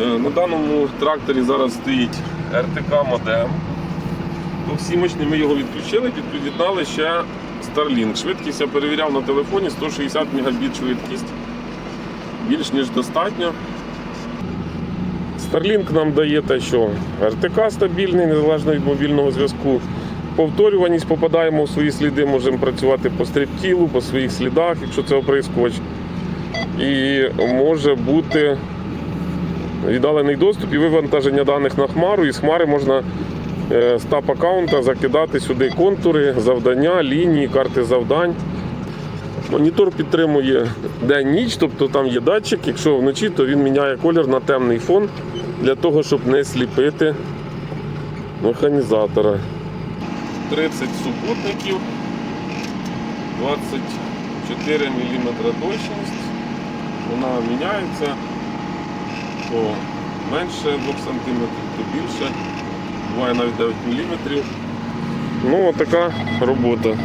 Е, На даному тракторі зараз стоїть РТК модем. Двохсімочний ми його відключили, під'єднали ще Starlink. Швидкість я перевіряв на телефоні 160 Мбіт швидкість. Більш ніж достатньо. Starlink нам дає те, що РТК стабільний, незалежно від мобільного зв'язку. Повторюваність попадаємо в свої сліди, можемо працювати по стрибтілу, по своїх слідах, якщо це оприскувач. І може бути віддалений доступ і вивантаження даних на хмару. І з хмари можна е, з тап аккаунта закидати сюди контури, завдання, лінії, карти завдань. Монітор підтримує день-ніч, тобто там є датчик. Якщо вночі, то він міняє колір на темний фон для того, щоб не сліпити механізатора. 30 супутників, 24 мм точність. Вона міняється то менше 2 см, то більше. Буває навіть 9 мм. Ну, така робота.